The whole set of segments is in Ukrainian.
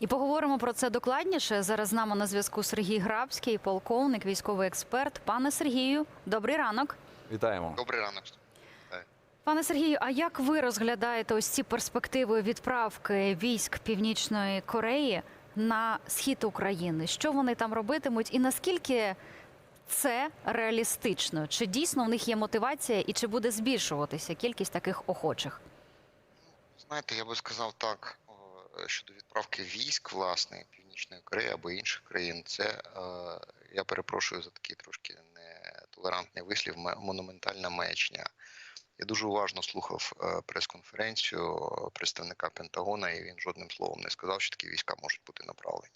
І поговоримо про це докладніше. Зараз з нами на зв'язку Сергій Грабський, полковник, військовий експерт. Пане Сергію, добрий ранок. Вітаємо. Добрий ранок. Пане Сергію, а як ви розглядаєте ось ці перспективи відправки військ Північної Кореї на схід України? Що вони там робитимуть, і наскільки це реалістично? Чи дійсно в них є мотивація, і чи буде збільшуватися кількість таких охочих? Знаєте, я би сказав так щодо відправки військ, власне, Північної Кореї або інших країн. Це е, я перепрошую за такий трошки нетолерантний вислів, монументальна маячня. Я дуже уважно слухав е, прес-конференцію представника Пентагона, і він жодним словом не сказав, що такі війська можуть бути направлені.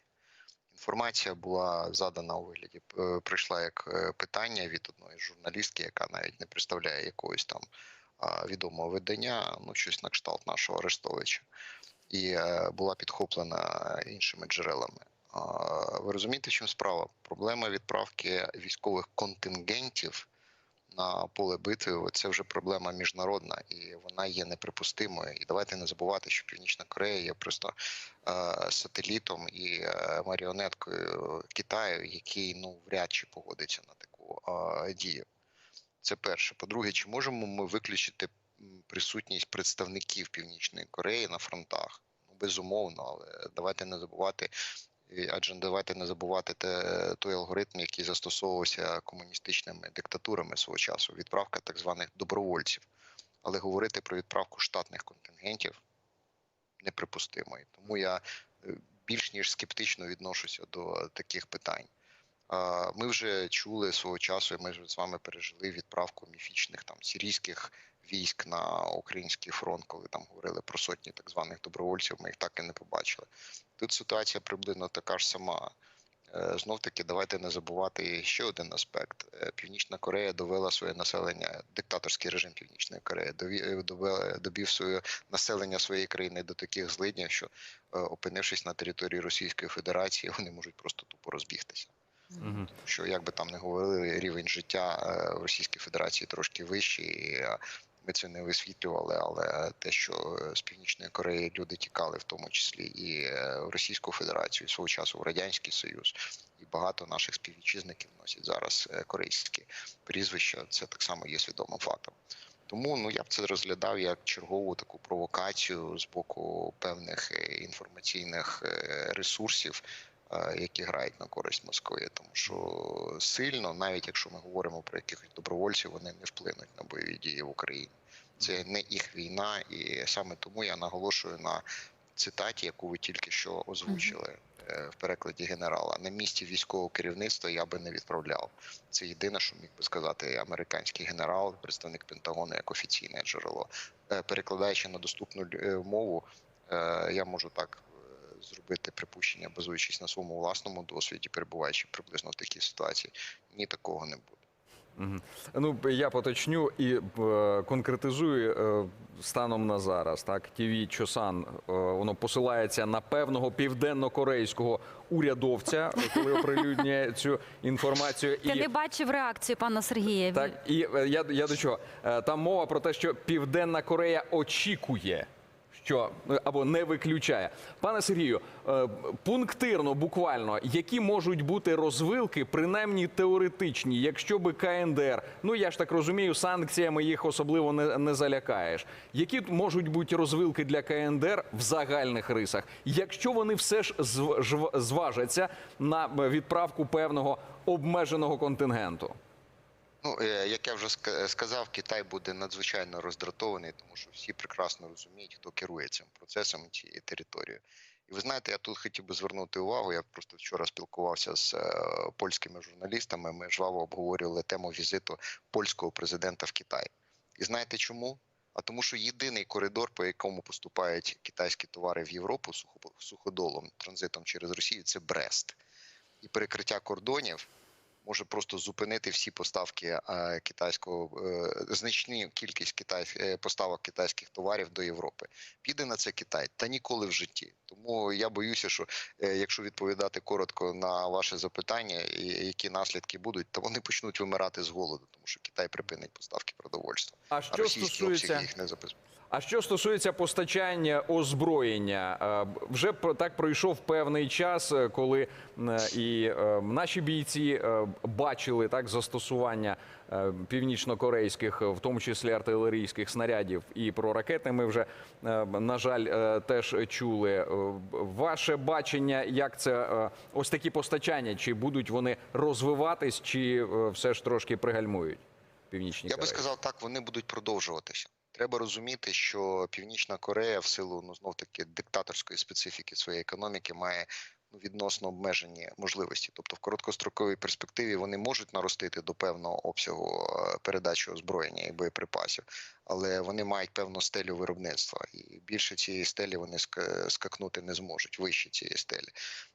Інформація була задана у вигляді, е, прийшла як е, питання від одної журналістки, яка навіть не представляє якогось там відомого видання, ну щось на кшталт нашого Арестовича, і е, була підхоплена іншими джерелами. Ви розумієте, в чому справа? Проблема відправки військових контингентів на поле битви це вже проблема міжнародна і вона є неприпустимою. І давайте не забувати, що Північна Корея є просто е, сателітом і е, маріонеткою Китаю, який ну вряд чи погодиться на таку дію. Це перше. По-друге, чи можемо ми виключити присутність представників Північної Кореї на фронтах? Ну, безумовно, але давайте не забувати. Адже давайте не забувати те, той алгоритм, який застосовувався комуністичними диктатурами свого часу, відправка так званих добровольців. Але говорити про відправку штатних контингентів неприпустимо. І Тому я е, більш ніж скептично відношуся до таких питань. Ми вже чули свого часу, ми вже з вами пережили відправку міфічних там сирійських військ на український фронт, коли там говорили про сотні так званих добровольців. Ми їх так і не побачили. Тут ситуація приблизно така ж сама. Знов таки, давайте не забувати ще один аспект. Е, Північна Корея довела своє населення, диктаторський режим Північної Кореї, довів своє населення своєї країни до таких злиднів, що е, опинившись на території Російської Федерації, вони можуть просто тупо розбігтися. Мгм. Що як би там не говорили, рівень життя е, в Російській Федерації трошки вищий. Е, ми це не висвітлювали, але те, що е, з Північної Кореї люди тікали, в тому числі і в Російську Федерацію, і свого часу в Радянський Союз, і багато наших співвітчизників носять зараз корейські прізвища. Це так само є свідомим фактом. Тому ну я б це розглядав як чергову таку провокацію з боку певних інформаційних ресурсів, які грають на користь Москви, тому що сильно, навіть якщо ми говоримо про якихось добровольців, вони не вплинуть на бойові дії в Україні. Це не їх війна, і саме тому я наголошую на цитаті, яку ви тільки що озвучили е, в перекладі генерала. На місці військового керівництва я би не відправляв. Це єдине, що міг би сказати американський генерал, представник Пентагону як офіційне джерело. Е, Перекладаючи на доступну е, мову, е, я можу так е, зробити припущення, базуючись на своєму власному досвіді, перебуваючи приблизно в такій ситуації. Ні, такого не буде. Мгм. Ну я поточню і е, конкретизую е, станом на зараз. Так, ТВ Чосан е, воно посилається на певного південно-корейського урядовця, коли оприлюднює цю інформацію. Ти не бачив реакцію пана Сергія. Так, і е, я, я до чого? Е, Там мова про те, що Південна Корея очікує. Що е, або не виключає, пане Сергію, е, пунктирно, буквально, які можуть бути розвилки, принаймні теоретичні, якщо би КНДР, ну я ж так розумію, санкціями їх особливо не, не залякаєш. Які можуть бути розвилки для КНДР в загальних рисах, якщо вони все ж зв- зважаться на е, відправку певного обмеженого контингенту? Ну, е, як я вже сказав, Китай буде надзвичайно роздратований, тому що всі прекрасно розуміють, хто керує цим процесом цією територією. І ви знаєте, я тут хотів би звернути увагу. Я просто вчора спілкувався з е, польськими журналістами. Ми жваво обговорювали тему візиту польського президента в Китай. І знаєте чому? А тому, що єдиний коридор, по якому поступають китайські товари в Європу суходолом, транзитом через Росію, це Брест. І перекриття кордонів може просто зупинити всі поставки китайського е, значну кількість китай, е, поставок китайських товарів до Європи. Піде на це Китай та ніколи в житті. Тому я боюся, що е, якщо відповідати коротко на ваше запитання, які наслідки будуть, то вони почнуть вимирати з голоду, тому що Китай припинить поставки продовольства. А А що стосується їх не забезпечують. А що стосується постачання озброєння, е, вже так пройшов певний час, е, коли е, і наші бійці бачили так застосування північнокорейських, в тому числі артилерійських снарядів, і про ракети ми вже на жаль теж чули. Ваше бачення, як це ось такі постачання, чи будуть вони розвиватись, чи все ж трошки пригальмують? Північні Я би сказав так, вони будуть продовжуватися. Треба розуміти, що Північна Корея в силу ну знов таки диктаторської специфіки своєї економіки має відносно обмежені можливості. Тобто в короткостроковій перспективі вони можуть наростити до певного обсягу е, передачі озброєння і боєприпасів, але вони мають певну стелю виробництва, і більше цієї стелі вони скакнути не зможуть вище цієї стелі.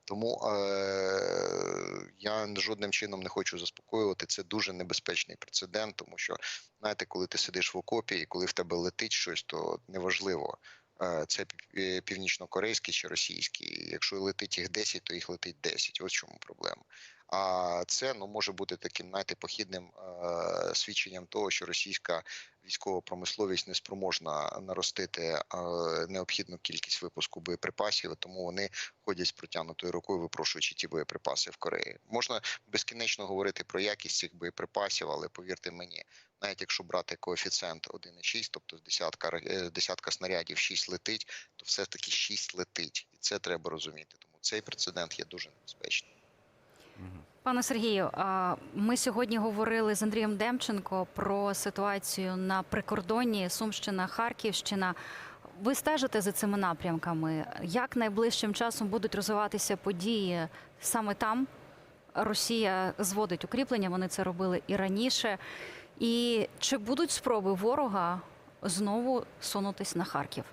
Тому е- я жодним чином не хочу заспокоювати. Це дуже небезпечний прецедент, тому що знаєте, коли ти сидиш в окопі і коли в тебе летить щось, то неважливо. Е, Це пів- чи російський. Якщо летить їх 10, то їх летить 10. Ось чому проблема. А це ну може бути таким, знаєте, похідним е, свідченням того, що російська військова промисловість не спроможна наростити е, необхідну кількість випуску боєприпасів, тому вони ходять з протягнутою рукою, випрошуючи ті боєприпаси в Кореї. Можна безкінечно говорити про якість цих боєприпасів, але повірте мені, навіть якщо брати коефіцієнт 1,6, тобто десятка е, десятка снарядів 6 летить, то все таки 6 летить, і це треба розуміти. Тому цей прецедент є дуже небезпечним. Пане Сергію, ми сьогодні говорили з Андрієм Демченко про ситуацію на прикордонні Сумщина, Харківщина. Ви стежите за цими напрямками? Як найближчим часом будуть розвиватися події саме там? Росія зводить укріплення, вони це робили і раніше. І чи будуть спроби ворога знову сунутись на Харків?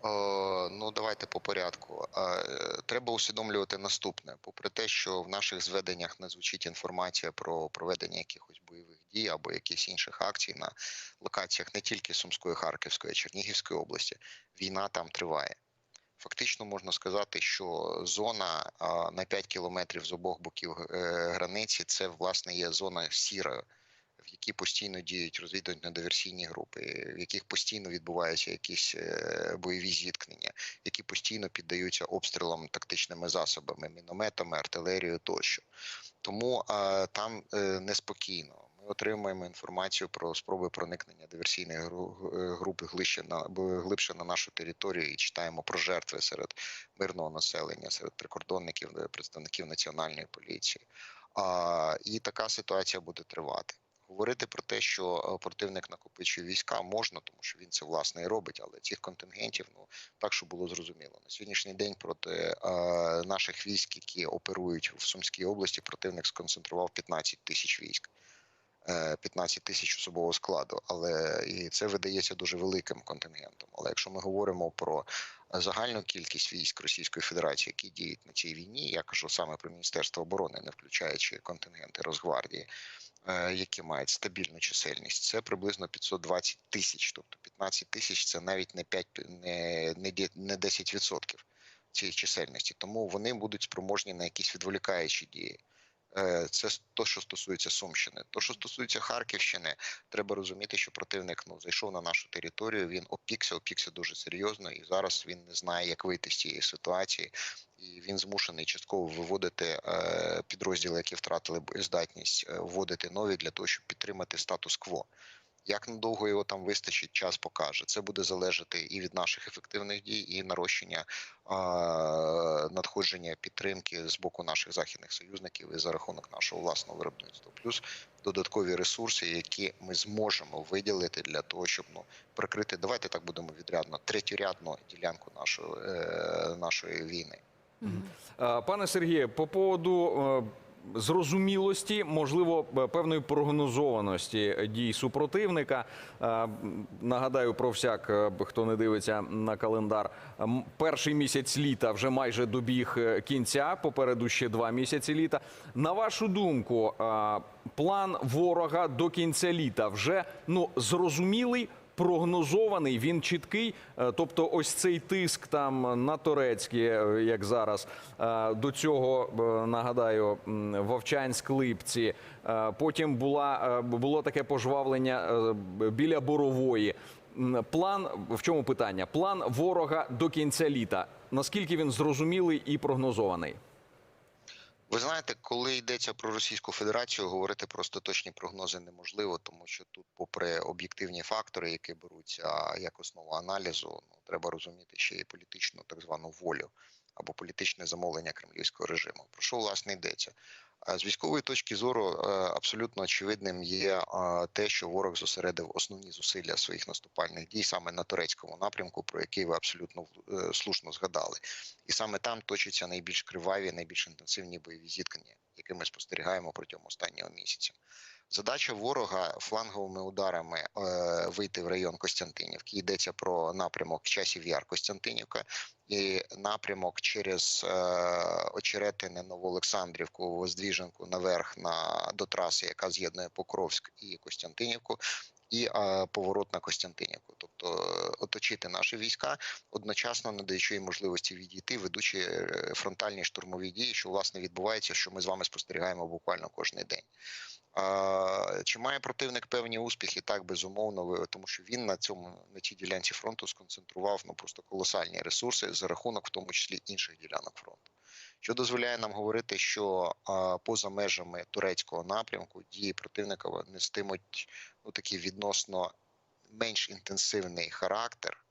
О, ну давайте по порядку. Е, Треба усвідомлювати наступне: попри те, що в наших зведеннях не звучить інформація про проведення якихось бойових дій або якихось інших акцій на локаціях не тільки Сумської, Харківської, Чернігівської області, війна там триває. Фактично можна сказати, що зона а, на 5 кілометрів з обох боків е, границі це власне є зона сіра, в якій постійно діють розвідувально-диверсійні групи, в яких постійно відбуваються якісь е, бойові зіткнення, які постійно піддаються обстрілам тактичними засобами, мінометами, артилерією тощо. Тому е, там е, неспокійно. Ми отримуємо інформацію про спроби проникнення диверсійних е, груп глибше на глибше на нашу територію і читаємо про жертви серед мирного населення, серед прикордонників, представників національної поліції. А, і така ситуація буде тривати. Говорити про те, що е, противник накопичує війська, можна, тому що він це власне і робить, але цих контингентів, ну так, щоб було зрозуміло. На сьогоднішній день проти е, наших військ, які оперують в Сумській області, противник сконцентрував 15 тисяч військ. е, 15 тисяч особового складу, але і це видається дуже великим контингентом. Але якщо ми говоримо про загальну кількість військ Російської Федерації, які діють на цій війні, я кажу саме про Міністерство оборони, не включаючи контингенти Росгвардії, е, які мають стабільну чисельність, це приблизно 520 тисяч. Тобто 15 тисяч це навіть не 5, не, не, ді- 10% цієї чисельності. Тому вони будуть спроможні на якісь відволікаючі дії. Е, Це то, що стосується Сумщини. То, що стосується Харківщини, треба розуміти, що противник ну зайшов на нашу територію. Він опікся, опікся дуже серйозно, і зараз він не знає, як вийти з цієї ситуації. І він змушений частково виводити е, підрозділи, які втратили боєздатність, е, вводити нові для того, щоб підтримати статус-кво. Як надовго його там вистачить, час покаже. Це буде залежати і від наших ефективних дій, і нарощення а, надходження підтримки з боку наших західних союзників і за рахунок нашого власного виробництва. Плюс додаткові ресурси, які ми зможемо виділити для того, щоб ну прикрити. Давайте так будемо відрядно третьорядну ділянку нашої, е, нашої війни. Е, Пане Сергію, по поводу е, зрозумілості, можливо, е, певної прогнозованості дій супротивника. Е, Нагадаю про всяк, е, хто не дивиться на календар. Перший місяць літа вже майже добіг кінця. Попереду ще два місяці літа. На вашу думку, план ворога до кінця літа вже ну зрозумілий прогнозований, він чіткий. Е, Тобто, ось цей тиск там на турецькі, е, як зараз. Е, До цього е, нагадаю, Вовчанськ Липці. Потім була було таке пожвавлення біля Борової. план в чому питання? План ворога до кінця літа. Наскільки він зрозумілий і прогнозований? Ви знаєте, коли йдеться про Російську Федерацію, говорити про остаточні прогнози неможливо, тому що тут, попри об'єктивні фактори, які беруться як основу аналізу, ну треба розуміти ще й політичну так звану волю або політичне замовлення кремлівського режиму. Про що власне йдеться? З військової точки зору е, абсолютно очевидним є е, те, що ворог зосередив основні зусилля своїх наступальних дій саме на турецькому напрямку, про який ви абсолютно е, слушно згадали. І саме там точаться найбільш криваві, найбільш інтенсивні бойові зіткнення, які ми спостерігаємо протягом останнього місяця. Задача ворога фланговими ударами е, вийти в район Костянтинівки. Йдеться про напрямок часів Яр Костянтинівка і напрямок через е, Очеретине, Новоолександрівку, Воздвіженку наверх на до траси, яка з'єднує Покровськ і Костянтинівку. І е, поворот на Костянтинівку, тобто е, оточити наші війська, одночасно надаючи їм можливості відійти, ведучи е, фронтальні штурмові дії, що власне відбувається, що ми з вами спостерігаємо буквально кожен день. Чи має противник певні успіхи? Так, безумовно, тому що він на цьому на цій ділянці фронту сконцентрував ну просто колосальні ресурси за рахунок, в тому числі інших ділянок фронту. Що дозволяє нам говорити, що а, поза межами турецького напрямку дії противника нестимуть ну такий відносно менш інтенсивний характер,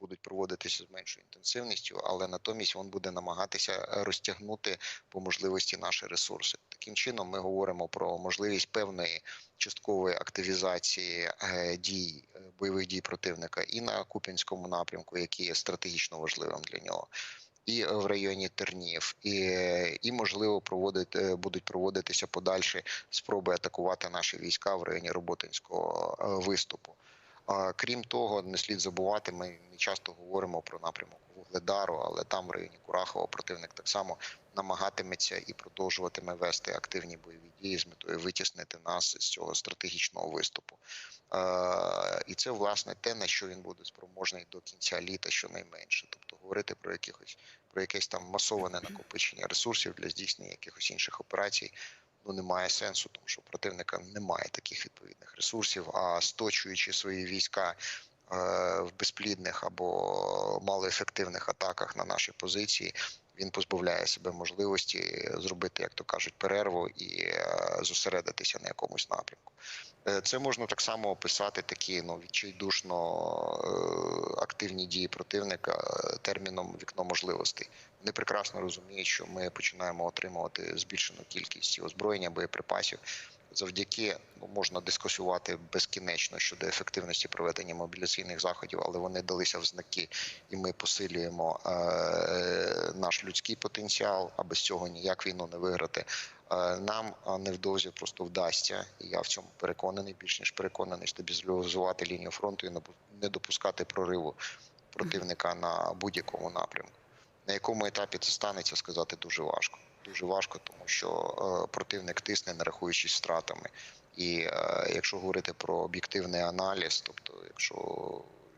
будуть проводитися з меншою інтенсивністю, але натомість він буде намагатися е, розтягнути по можливості наші ресурси. Таким чином, ми говоримо про можливість певної часткової активізації е, дій е, бойових дій противника і на Куп'янському напрямку, який є стратегічно важливим для нього. І в районі Тернів, і, і можливо проводить, е, будуть проводитися подальші спроби атакувати наші війська в районі Роботинського виступу. Крім того, не слід забувати, ми не часто говоримо про напрямок Вугледару, але там в районі Курахова противник так само намагатиметься і продовжуватиме вести активні бойові дії з метою витіснити нас з цього стратегічного виступу. Е, І це власне те, на що він буде спроможний до кінця літа, щонайменше. Тобто говорити про якихось про якесь там масоване накопичення ресурсів для здійснення якихось інших операцій. Ну, немає сенсу, тому що у противника немає таких відповідних ресурсів. А сточуючи свої війська е, в безплідних або малоефективних атаках на наші позиції, він позбавляє себе можливості зробити, як то кажуть, перерву і е, зосередитися на якомусь напрямку. Е, Це можна так само описати такі ну відчайдушно е, активні дії противника терміном вікно можливостей. Вони прекрасно розуміють, що ми починаємо отримувати збільшену кількість озброєння, боєприпасів. Завдяки ну можна дискусувати безкінечно щодо ефективності проведення мобіляційних заходів, але вони далися в знаки, і ми посилюємо е, наш людський потенціал. А без цього ніяк війну не виграти. Е, нам невдовзі просто вдасться, і я в цьому переконаний, більш ніж переконаний, стабілізувати лінію фронту і не допускати прориву противника на будь-якому напрямку. На якому етапі це станеться, сказати дуже важко. Дуже важко, тому що е, противник тисне, не рахуючись втратами. І е, якщо говорити про об'єктивний аналіз, тобто якщо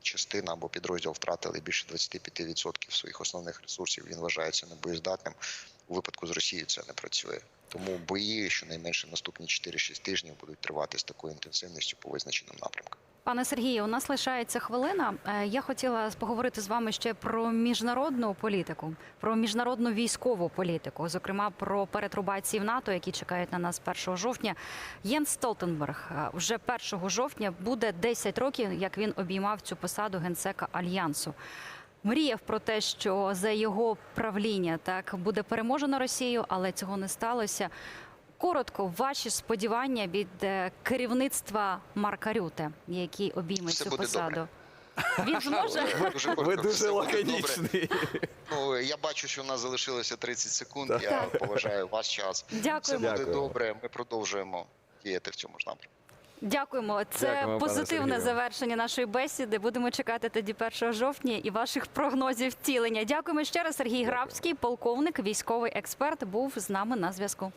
частина або підрозділ втратили більше 25% своїх основних ресурсів, він вважається небоєздатним. У випадку з Росією це не працює. Тому бої, щонайменше наступні 4-6 тижнів, будуть тривати з такою інтенсивністю по визначеним напрямкам. Пане Сергію, у нас лишається хвилина. Е, Я хотіла поговорити з вами ще про міжнародну політику, про міжнародну військову політику, зокрема про перетрубації в НАТО, які чекають на нас 1 жовтня. Єнс Столтенберг е, вже 1 жовтня буде 10 років, як він обіймав цю посаду генсека альянсу. Мріяв про те, що за його правління так буде переможено Росію, але цього не сталося. Коротко, ваші сподівання від е, керівництва Марка Рюте, який обійме Все цю буде посаду. Він зможе Ви дуже, Ви дуже добре. лаконічний. Ну я бачу, що в нас залишилося 30 секунд. Так. Я поважаю ваш час. Все Дякуємо. буде Дякую. добре. Ми продовжуємо діяти в цьому ж напрямку. Дякуємо. Це Дякуємо, позитивне завершення нашої бесіди. Будемо чекати тоді 1 жовтня і ваших прогнозів втілення. Дякуємо ще раз. Сергій Грабський, полковник, військовий експерт, був з нами на зв'язку.